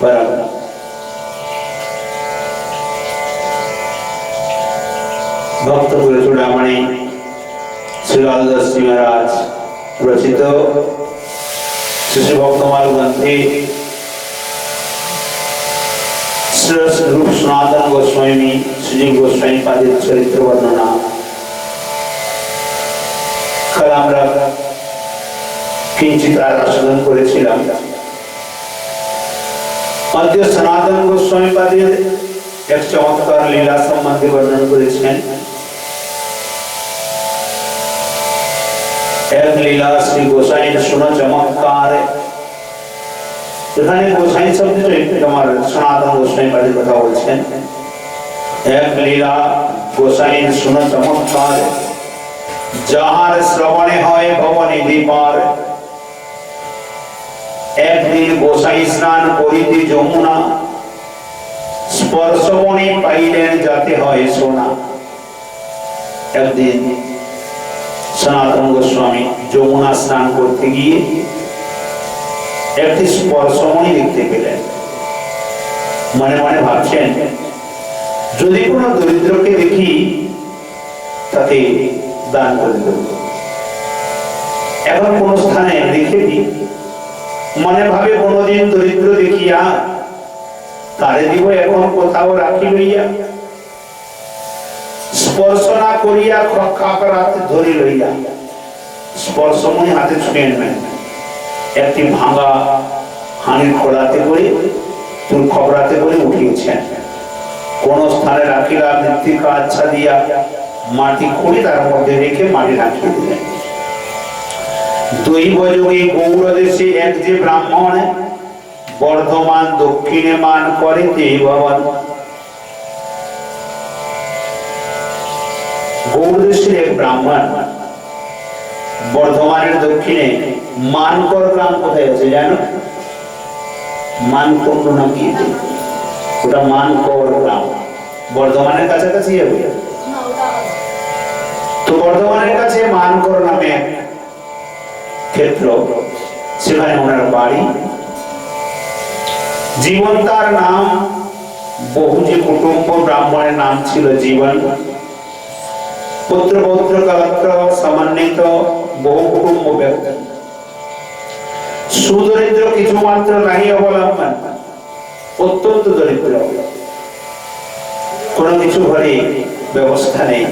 બરાબર ભક્ત ચૂડામણી શ્રીલાલદાસજી મહારાજ રચિત શિશુ ભક્તમાલ ગ્રંથે શ્રેષ્ઠ રૂપ સનાતન ગોસ્વામી સુજીવ গোস্বামী পাদের চরিত্র বর্ণনা কাল আমরা কিঞ্চিত আর আস্বাদন করেছিলাম মধ্য সনাতন গোস্বামী পাদের এক চমৎকার লীলা সম্বন্ধে বর্ণন করেছেন এক লীলা শ্রী গোসাইয়ের শোনা চমৎকার এখানে গোসাই শব্দ তোমার সনাতন গোস্বামী পাদের কথা বলছেন এক লীলা গোসাইয়ের শোনা চমৎকার যাহার শ্রবণে হয় ভবনিধি পার একদিন গোসাই স্নান করিতে যমুনা। স্পর্শমণি পাইলেন যাতে হয় সোনা। একদিন সনাতন গোস্বামী যমুনা স্নান করতে গিয়ে একটি স্পর্শমণি দেখতে পেলেন। মনে মনে ভাবছেন, যদি কোনো দরিদ্রকে দেখি তাকে দান করে দেব। এখন কোন স্থানে দেখেছি মনে ভাবে কোনদিন দরিদ্র দেখিয়া তারে দিব এখন কোথাও রাখি লইয়া। স্পর্শ না করিয়া খাপের হাতে ধরে লইয়া। স্পর্শময় হাতে ছুঁয়ে নেন একটি ভাঙা হানির খোলাতে করে তুল খবরাতে করে উঠিয়েছেন কোন স্থানে রাখিলা মৃত্তিকা আচ্ছা দিয়া মাটি খুঁড়ে তার মধ্যে রেখে মাটি রাখিয়ে দিলেন। দৈব যোগে গৌর দেশে এক যে ব্রাহ্মণ বর্ধমান দক্ষিণে মান করে ভবন। গৌর দেশের এক ব্রাহ্মণ বর্ধমানের দক্ষিণে মানকর গ্রাম কোথায় আছে জানো? মানকুণ্ড নাকি ওটা মানকর গ্রাম। বর্ধমানের কাছাকাছি হবে তো বর্ধমানের কাছে মানকর নামে ক্ষেত্র, সেখানে ওনার বাড়ি। জীবন তার নাম, বহু যে কুটুম্ব ব্রাহ্মণের নাম ছিল জীবন। পুত্র পৌত্র কলত্র সমন্বিত বহু কুটুম্ব ব্যক্তি। সুদরিদ্র কিছু মাত্র নাহি অবলম্বন, অত্যন্ত দরিদ্র। কোনো কিছু ঘরে ব্যবস্থা নেই।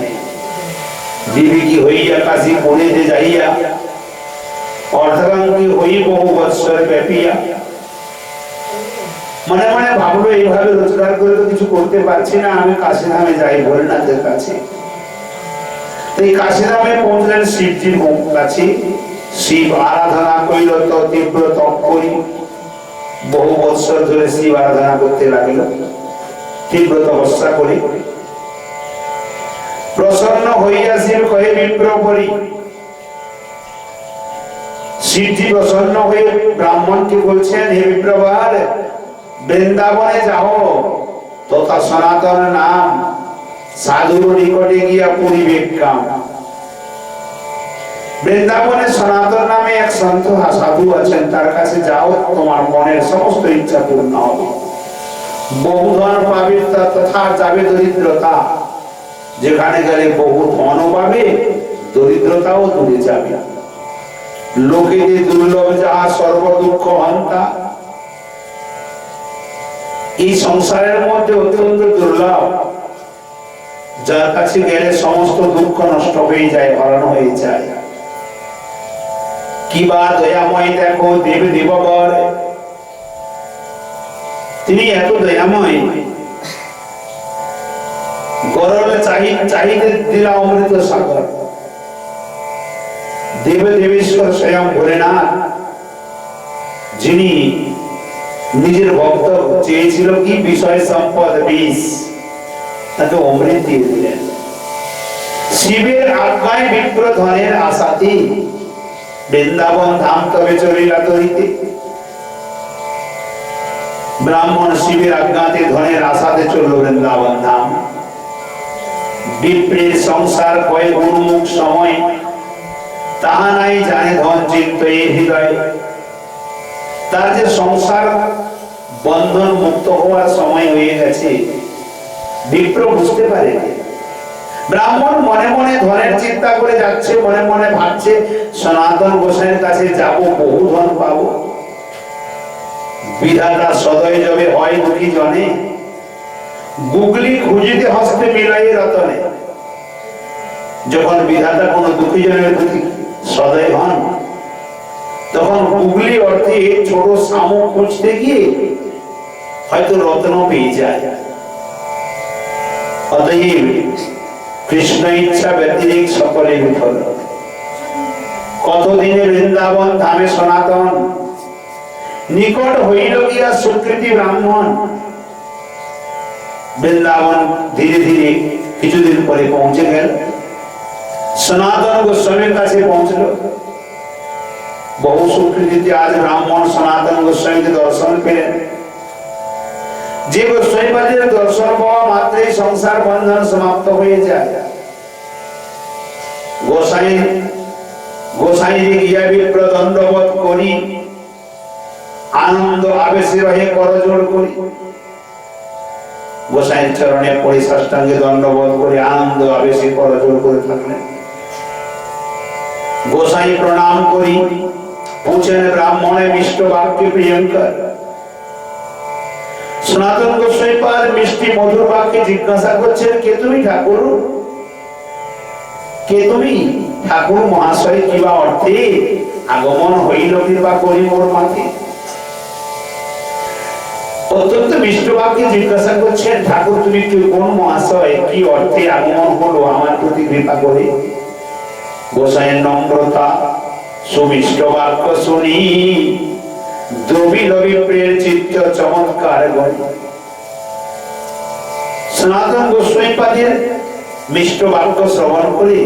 বিবেকী হইয়া কাশি পড়িতে যাইয়া অর্ধাঙ্গী হই বহু বৎসর ব্যাপিয়া। মনে মনে ভাবলো, এইভাবে রোজগার করে তো কিছু করতে পারছি না, আমি কাশি ধামে যাই ভোলেনাথের কাছে। এই কাশি ধামে পৌঁছলেন শিবজির কাছে। শিব আরাধনা করিল, তো তীব্র তপ করি। বহু বৎসর ধরে শিব আরাধনা করতে লাগিল, তীব্র তপস্যা করি। প্রসন্ন হইয়া শিব কহে বিপ্র করি শিবজি প্রসন্ন হয়ে ব্রাহ্মণকে বলছেন, হে বিপ্রবার বৃন্দাবনে যাও। তথা সনাতন নাম সাধুর নিকটে গিয়া পরিবেক কাম বৃন্দাবনে সনাতন নামে এক সন্ত সাধু আছেন, তার কাছে যাও, তোমার মনের সমস্ত ইচ্ছা পূর্ণ হবে। বহু ধন পাবে তথা যাবে দরিদ্রতা। যেখানে গেলে বহু ধন পাবে, দরিদ্রতাও দূরে যাবে। লোকেদের দুর্লভ যাহা সর্ব দুঃখ হন্তা, এই সংসারের মধ্যে অত্যন্ত দুর্লভ। যার কাছে গেলে সমস্ত দুঃখ নষ্ট হয়ে যায়, হরণ হয়ে যায়। কি বা দয়াময় দেখো দেব দেববর তিনি এত দয়াময়। গরলে চাহি চাহিদে দিলা অমৃত সাগর। দেব দেবেশ্বর স্বয়ং ভোলেনাথ, যিনি নিজের ভক্ত চেয়েছিল কি বিষয় সম্পদ বিষ তাকে অমৃত দিয়ে দিলেন। শিবের আজ্ঞায় বিপ্র ধনের আশাতে বৃন্দাবন ধাম তবে চলিলা তরিতে? ব্রাহ্মণ শিবের আজ্ঞাতে ধনের আশাতে চলল বৃন্দাবন ধাম। বিপ্রের সংসার কয় উন্মুখ সময় তাহা নাই জানে ধন চিত্ত এই হৃদয়। তার যে সংসার বন্ধন মুক্ত হওয়ার সময় হয়ে গেছে, বিপ্র বুঝতে পারে ব্রাহ্মণ মনে মনে ধনের চিন্তা করে যাচ্ছে, মনে মনে ভাবছে, সনাতন গোসাইয়ের কাছে যাব, বহু ধন পাবো। বিধাতা সদয় যবে হয় দুঃখী জনে। গুগলি খুঁজিতে হস্তে মিলাই রতনে। যখন বিধাতা কোনো দুঃখী জনের প্রতি সদয় হন। তখন গুগলি অর্থে ছোট শামুক খুঁজতে গিয়ে হয়তো রত্ন পেয়ে যায়। অতএব কৃষ্ণ ইচ্ছা ব্যতিরিক সকলে বিফল কতদিনে বৃন্দাবন ধামে সনাতন? নিকট হইল গিয়া সুকৃতি ব্রাহ্মণ। বৃন্দাবন ধীরে ধীরে কিছুদিন পরে পৌঁছে গেল। সনাতন গোস্বামীর কাছে পৌঁছল। বহু সুকৃতিতে আজ ব্রাহ্মণ সনাতন গোস্বামীকে দর্শন পেলেন। যে গোস্বামীবাদের দর্শন পাওয়া মাত্রই সংসার বন্ধন সমাপ্ত হয়ে যায়। গোসাই গোসাই গিয়া বিপ্র দণ্ডবোধ করি, আনন্দ আবেশে রহে করজোড় করি। গোসাইয়ের চরণে পড়ে সাষ্টাঙ্গে দণ্ডবোধ করে আনন্দ আবেশে করজোড় করে থাকলেন। গোসাই প্রণাম করি। পৌঁছেন ব্রাহ্মণে মিষ্ট বাক্যে প্রিয়ঙ্কর। সনাতন গোস্বাই পাদ মিষ্টি মধুর বাক্যে জিজ্ঞাসা করছেন, কে তুমি ঠাকুর? কে তুমি? ঠাকুর মহাশয় কিবা অর্থে আগমন হইল কিংবা করি মোর মাথে অত্যন্ত মিষ্ট বাক্যে জিজ্ঞাসা করছেন, ঠাকুর, তুমি কোন মহাশয়, কি অর্থে আগমন হলো আমার প্রতি কৃপা করে? গোসাইয়ের নম্রতা, সুমিষ্ট বাক্য শুনি। দ্রবিল বিপ্রের চিত্ত চমৎকার গণি সনাতন গোস্বামীপাদের মিষ্ট বাক্য শ্রবণ করে।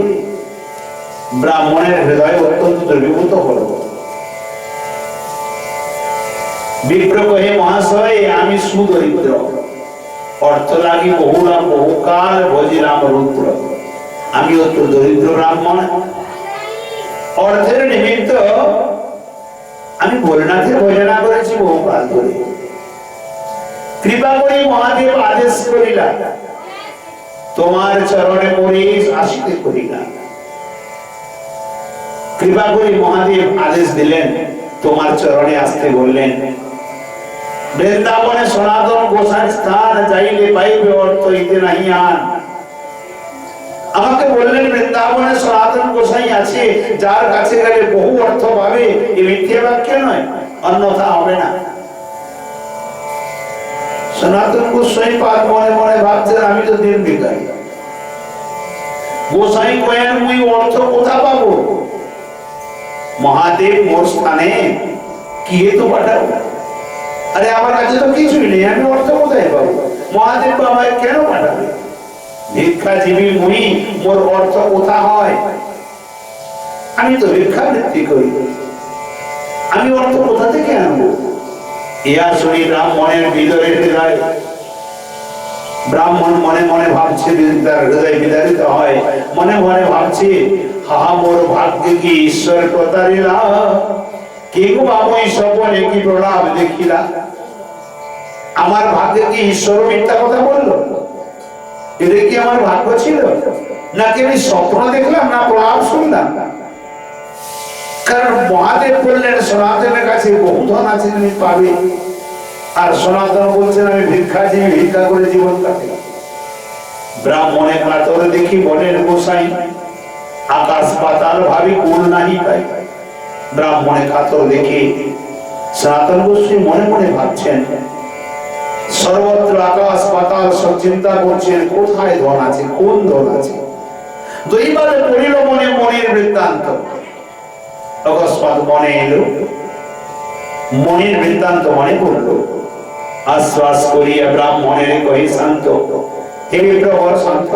ব্রাহ্মণের হৃদয় অত্যন্ত দ্রবীভূত হল। বিপ্র কহে মহাশয়, আমি সুদরিদ্র। অর্থ লাগি বহুলাম বহুকাল ভজিলাম রুদ্র। আমি অত দরিদ্র ব্রাহ্মণ। অর্থের নিমিত্ত আমি ভোলেনাথের ভজনা করেছি বহুকাল ধরে কৃপা করি মহাদেব আদেশ করিলা, তোমার চরণে পড়ে আসিতে করিলা। কৃপা করি মহাদেব আদেশ দিলেন, তোমার চরণে আসতে বললেন, বৃন্দাবনে সনাতন গোসাই স্থান যাইলে পাইবে অর্থ ইতে নাহি আন আমাকে বললেন, বৃন্দাবনে সনাতন গোসাই আছে, যার কাছে গেলে বহু অর্থ পাবে। এ মিথ্যে বাক্য নয়, অন্যথা হবে না। সনাতন গোস্বাই পাক মনে মনে ভাবছেন, আমি তো দিন ভিখারি। গোসাই কয়েন মুই অর্থ কোথা পাবো? মহাদেব মোর স্থানে কি হেতু পাঠাবো আরে, আমার কাছে তো কিছুই নেই, আমি অর্থ কোথায় পাবো? মহাদেব আমায় কেন পাঠাবে? অর্থ কোথা হয়? আমি তো ভিক্ষাবৃত্তি করি। আমি অর্থ কোথা থেকে আনব? ইয়া শুনি ব্রাহ্মণের হৃদয়। ব্রাহ্মণ মনে মনে ভাবছে তার হৃদয় বিদারিত হয়। মনে মনে ভাবছে হাহা মোর ভাগ্যে কি ঈশ্বর প্রতারিলা? কে গো বাবুই সপনে কি প্রলাপ দেখিলা? আমার ভাগ্যে কি ঈশ্বর মিথ্যা কথা বলল? এটা কি আমার ভাগ্য ছিল? নাকি আমি স্বপ্ন দেখলাম, না প্রলাপ শুনলাম? কারণ মহাদেব বললেন, সনাতনের কাছে বহু ধন আছে তুমি পাবে। আর সনাতন বলছেন, আমি ভিক্ষা জীবী ভিক্ষা করে জীবন কাটে ব্রাহ্মণে কাতর দেখি বলেন গোসাই, আকাশ পাতাল ভাবি কুল নাহি পাই ব্রাহ্মণে কাতর দেখে সনাতন গোস্বামী মনে মনে ভাবছেন সর্বত্র আকাশ, পাতাল, সব চিন্তা করছেন কোথায় ধন আছে, কোন ধন আছে? দুইবারে পড়িল মনে মনের বৃত্তান্ত। অকস্মাৎ মনে এলো মনের বৃত্তান্ত মনে পড়ল। আশ্বাস করিয়া ব্রাহ্মণের কহি, শান্ত, হে বিপ্রবর শান্ত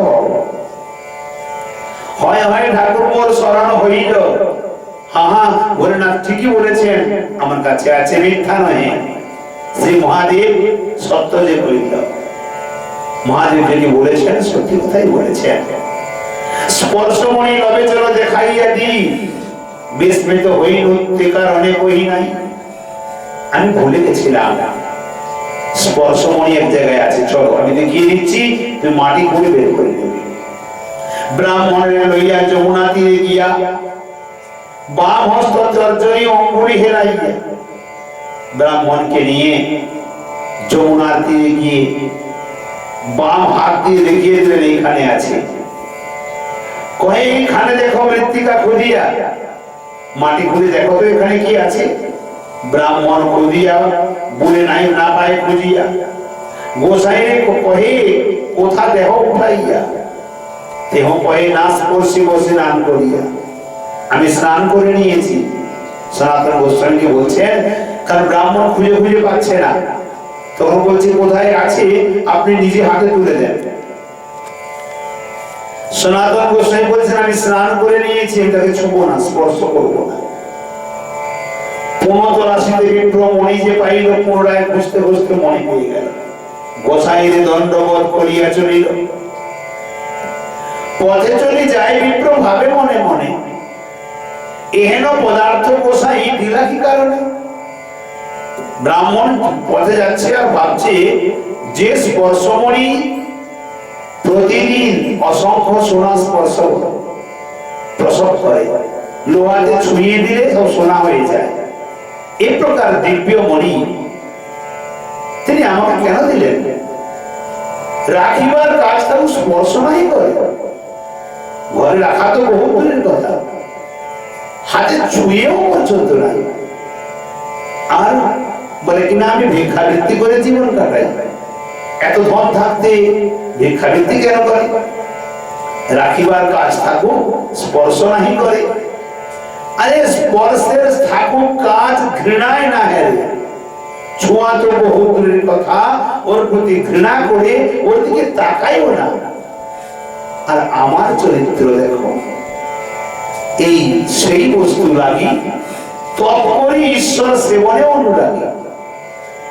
হয় হয় ঠাকুর মোর শরণ হইল। হা হা ভোলেনাথ ঠিকই বলেছেন, আমার কাছে আছে মিথ্যা নয় শ্রী মহাদেব সত্য যে কইল মহাদেব যিনি বলেছেন, সত্যি কথাই বলেছেন। স্পর্শমণি লবে চলো দেখাইয়া দি বিস্মৃত হইল তে কারণে কই নাই আমি ভুলে গেছিলাম। স্পর্শমণি এক জায়গায় আছে। চলো, আমি দেখিয়ে দিচ্ছি, তুমি মাটি খুঁড়ে বের করে দেবে। ব্রাহ্মণের লইয়া যমুনা তীরে গিয়া বাম হস্ত চর্চরি অঙ্গুলি হেলাইয়া ব্রাহ্মণকে নিয়ে যমুনার তীরে গিয়ে বাম হাত দিয়ে দেখিয়ে দিলেন, এইখানে আছে। এইখানে দেখো মৃত্তিকা খুঁজিয়া। মাটি খুঁজে দেখো তো এখানে কি আছে? ব্রাহ্মণ খুঁজিয়া, বলে, নাই, না পায় খুঁজিয়া। গোসাইরে কহে, কোথা দেহ উঠাইয়া? দেহ কহে না স্পর্শি বসে স্নান করিয়া। আমি স্নান করে নিয়েছি। সনাতন গোস্বামীকে বলছেন কারণ ব্রাহ্মণ খুঁজে খুঁজে পাচ্ছে না। তখন বলছে, কোথায় আছে? আপনি নিজে হাতে তুলে দেন। সনাতন গোস্বামী বলছেন, আমি স্নান করে নিয়েছি তাকে ছুবো না, স্পর্শ করব না। বিপ্র মণি যে পাইল, পুনরায় খুঁজতে খুঁজতে মনে পেয়ে গেল। গোসাইরে দণ্ডবোধ করিয়া চলিল। পথে চলে যায় বিপ্র ভাবে মনে মনে। এহেন পদার্থ গোসাই দিলা কি কারণে ব্রাহ্মণ পথে যাচ্ছে আর ভাবছে যে স্পর্শমণি প্রতিদিন অসংখ্য সোনা স্পর্শ প্রসব করে। লোহাতে ছুঁয়ে দিলে সব সোনা হয়ে যায়। এ প্রকার দিব্য মণি তিনি আমাকে কেন দিলেন? রাখিবার কাজ তাও স্পর্শ নাই করে। ঘরে রাখা তো বহু দূরের কথা। হাতে ছুঁয়েও পর্যন্ত নাই। আর বলে কিনা আমি ভিক্ষাবৃত্তি করে জীবন কাটাই। এত ধন থাকতে ভিক্ষাবৃত্তি কেন করে? রাখিবার কাজ থাকুক, স্পর্শ নাহি করে। আরে স্পর্শের থাকুক কাজ ঘৃণায় না হেরে ছোঁয়া তো বহু কথা, ওর প্রতি ঘৃণা করে ওর দিকে তাকাইও না। আর আমার চরিত্র দেখো, এই সেই বস্তু লাগি, তৎপরই ঈশ্বর সেবনে অনুরাগী।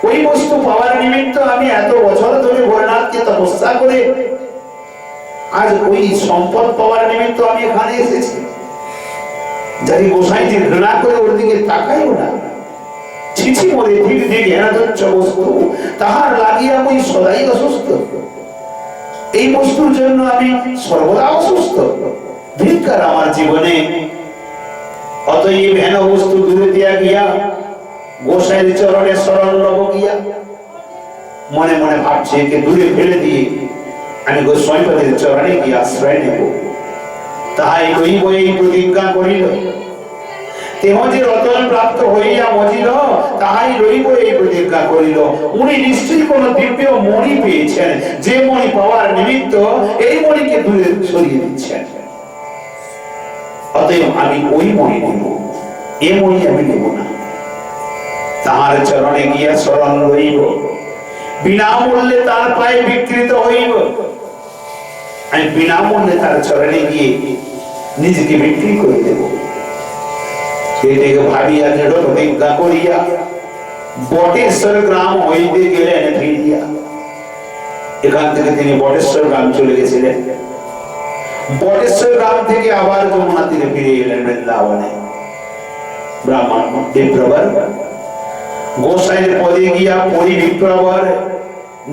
ওই বস্তু পাওয়ার নিমিত্ত আমি এত বছর ধরে ভোলেনাথকে তপস্যা করে আজ ওই সম্পদ পাওয়ার নিমিত্ত আমি এখানে এসেছি। যাকে গোসাইটি ঘৃণা করে ওর দিকে তাকাইও না। ধীরে ধীরে বস্তু, তাহার লাগিয়া আমি সদাই অসুস্থ। এই বস্তুর জন্য আমি সর্বদা অসুস্থ। ভিক্ষার আমার জীবনে। অতএব হেন বস্তু দূরে দিয়া গিয়া গোসাইয়ের চরণে শরণ লব গিয়া। মনে মনে ভাবছে একে দূরে ফেলে দিয়ে আমি গোস্বামীপতির চরণে গিয়ে আশ্রয় নেব। তাহাই লইব এই প্রতিজ্ঞা করিল। তেহ যে রতন প্রাপ্ত হইয়া মজিল, তাহাই লইব এই প্রতিজ্ঞা করিল। উনি নিশ্চয়ই কোন দিব্য মণি পেয়েছেন, যে মণি পাওয়ার নিমিত্ত এই মণিকে দূরে সরিয়ে দিচ্ছেন। অতএব আমি ওই মণি নেব, এ মণি আমি নেব না। তাহার চরণে গিয়া শরণ লইব বিনামূল্যে তার পায়ে বিকৃত হইব। আমি বিনামূল্যে তার চরণে গিয়ে নিজেকে বিক্রি করে দেব। ভাবিয়া দৃঢ় প্রতিজ্ঞা করিয়া বটেশ্বর গ্রাম হইতে গেলেন ফিরিয়া। এখান থেকে তিনি বটেশ্বর গ্রাম চলে গেছিলেন। বটেশ্বর গ্রাম থেকে আবার যমুনা তীরে ফিরে এলেন বৃন্দাবনে। ব্রাহ্মণ গোসাইয়ের পদে গিয়া পরি বিপ্রবর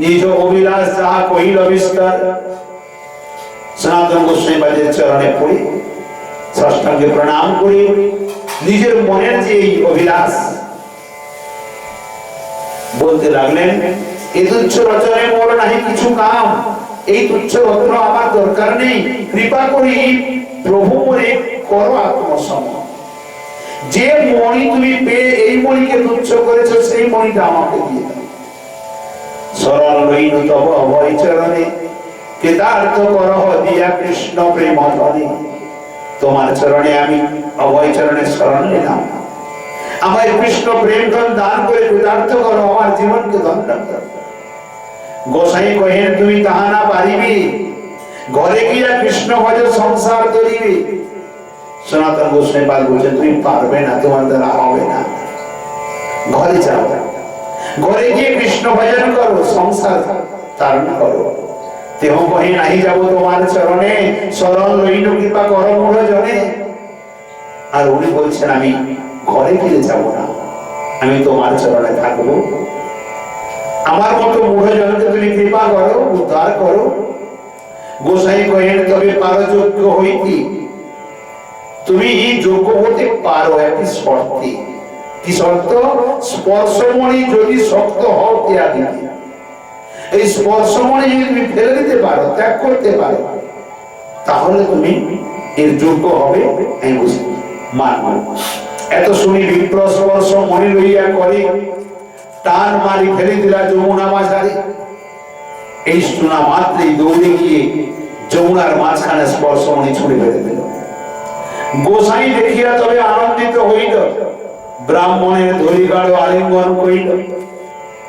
নিজ অভিলাষ যাহা কহিল বিস্তার, সনাতন গোস্বামী বাদের চরণে পড়ি ষষ্ঠাঙ্গে প্রণাম করি। নিজের মনের যে এই অভিলাষ, বলতে লাগলেন এই তুচ্ছ রচনে মোর নাহি কিছু কাম, এই তুচ্ছ রত্ন আমার দরকার নেই। কৃপা করি প্রভু মনে করো আত্মসম যে মণি তুমি পেয়ে এই মণিকে তুচ্ছ করেছ, সেই মণিটা আমাকে দিয়ে সরল লইন তব অভয় চরণে কৃতার্থ করহ দিয়া কৃষ্ণ প্রেম ধনে তোমার চরণে আমি অভয় চরণে শরণ নিলাম। আমার কৃষ্ণ প্রেম ধন দান করে কৃতার্থ করো, আমার জীবনকে করো। গোসাই কহেন, তুমি তাহা না পারিবি? ঘরে গিয়া কৃষ্ণ ভজ সংসার করিবি? সনাতন গোস্বাই পাল বলছেন, তুমি পারবে না, তোমার দ্বারা হবে না। ঘরে যাও। ঘরে গিয়ে কৃষ্ণ ভজন করো, সংসার তারণ করো। তেহ কহি নাহি যাব তোমার চরণে, শরণ লইন কৃপা কর মূঢ় জনে। আর উনি বলছেন, আমি ঘরে ফিরে যাব না, আমি তোমার চরণে থাকব। আমার মতো মূঢ় জনকে তুমি কৃপা করো, উদ্ধার করো। গোসাই কহেন তবে পারো যোগ্য হইতি তুমি যোগ্য হতে পারো, একটি শর্তে। কি শর্ত? স্পর্শমণি যদি শক্ত হও ত্যাগ দিতে এই স্পর্শমণি যদি তুমি ফেলে দিতে পারো, ত্যাগ করতে পারো, তাহলে তুমি এর যোগ্য হবে, আমি বুঝি মানব এত শুনি বিপ্র স্পর্শ মনে লইয়া করে টান মারি ফেলে দিলা যমুনা মাঝারে। এই শোনা মাত্রই দৌড়ে গিয়ে যমুনার মাঝখানে স্পর্শমণি ছুড়ে ফেলে দিল। গোসাই দেখিয়া তবে আনন্দিত হইল। ব্রাহ্মণের ধরিগাড় আলিঙ্গন করিল।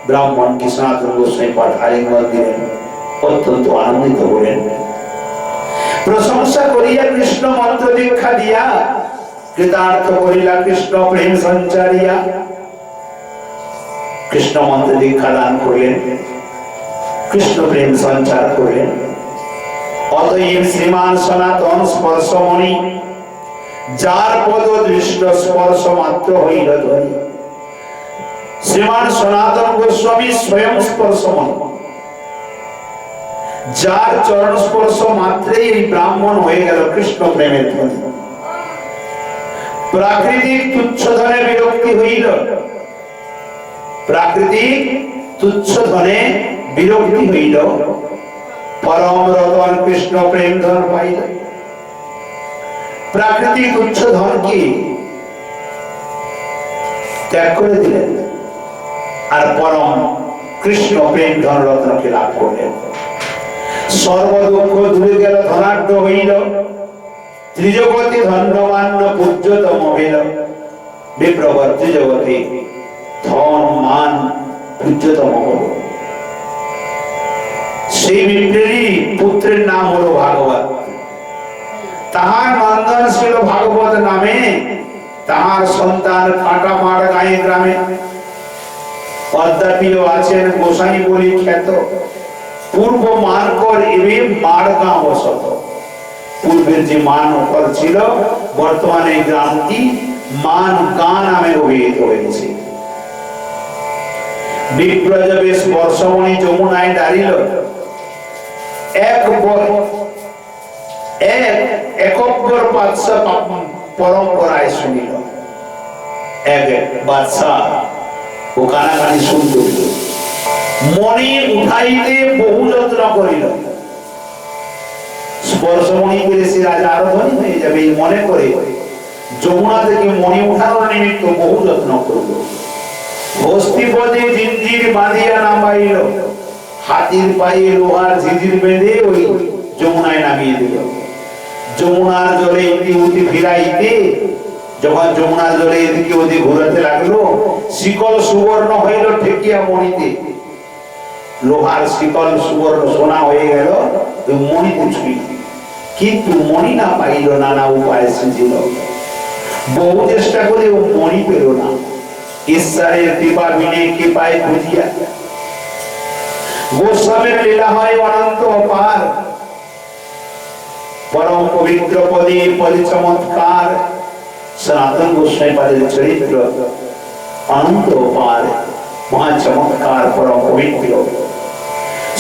ব্রাহ্মণ কি গোসাই পাঠ আলিঙ্গন দিলেন, অত্যন্ত আনন্দিত হলেন। প্রশংসা করিয়া কৃষ্ণ মন্ত্র দীক্ষা দিয়া কৃতার্থ করিলা কৃষ্ণ প্রেম সঞ্চারিয়া। কৃষ্ণ মন্ত্র দীক্ষা দান করলেন, কৃষ্ণ প্রেম সঞ্চার করলেন। অতএব শ্রীমান সনাতন স্পর্শমণি যার পদ দৃষ্ট স্পর্শ মাত্র হইল ধরি। শ্রীমান সনাতন গোস্বামী স্বয়ং স্পর্শমণি যার চরণ স্পর্শ মাত্রেই এই ব্রাহ্মণ হয়ে গেল কৃষ্ণ প্রেমের ধ্বনি। প্রাকৃতিক তুচ্ছ ধনে বিরক্তি হইল। প্রাকৃতিক তুচ্ছ ধনে বিরক্তি হইল। পরম রতন কৃষ্ণ প্রেম ধন পাইল। প্রাকৃতিক উচ্চ ধনকে ত্যাগ করে দিলেন। আর পরম কৃষ্ণ প্রেম ধন লাভ করলেন। সর্বদুঃখ দূরে গেল, ধনাঢ্য হইল। ত্রিজগতি ধন্যমান্য পূজ্যতম হইল। বিপ্রবর ত্রিজগতি ধন, মান পূজ্যতম হল। সেই বিপ্রেরই পুত্রের নাম হলো ভাগবত। তাহার নন্দন ছিল ভাগবত নামে, তাহার সন্তান কাটামার গায়ে গ্রামে। অদ্যাপিও আছেন গোসাই বলি খ্যাত, পূর্ব মানকর এবে মারগাঁ বসত। পূর্বের যে মান উপর ছিল, বর্তমানে এই গ্রামটি মান গাঁ নামে অভিহিত হয়েছে। বিপ্রজবে স্পর্শমণি যমুনায় দাঁড়িল। এক মনে করে যমুনা থেকে মণি উঠানোর নিমিত্ত বহু যত্ন করল। হস্তিপদে জিঞ্জির বাঁধিয়া নামাইল। হাতির পায়ে লোহার ঝিঝির বেঁধে ওই যমুনায় নামিয়ে দিল। যমুনার জলে ইতি উতি ফিরাইতে যখন যমুনার জলে এদিকে ওদিকে ঘুরাতে লাগল, শিকল সুবর্ণ হইল ঠেকিয়া মণিতে। লোহার শিকল সুবর্ণ সোনা হয়ে গেল মণিতে ছুঁই। কিন্তু মণি না পাইল নানা উপায় এসেছিল বহু চেষ্টা করে ও মণি পেল না। ঈশ্বরের কৃপা বিনে কৃপায় খুঁজিয়া গোস্বামীর লীলা হয় অনন্ত অপার। পরম পবিত্র পদে পদে চমৎকার সনাতন গোস্বামী পাদের চরিত্র, অনন্ত পার মহা চমৎকার পরম পবিত্র।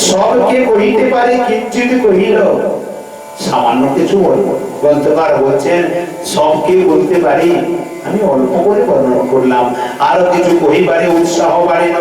সবকে কহিতে পারে কিঞ্চিত কহিল, সামান্য কিছু বলব গ্রন্থকার বলছেন সবকে বলতে পারি, আমি অল্প করে বর্ণনা করলাম। আরও কিছু কহিবারে উৎসাহ বাড়িল।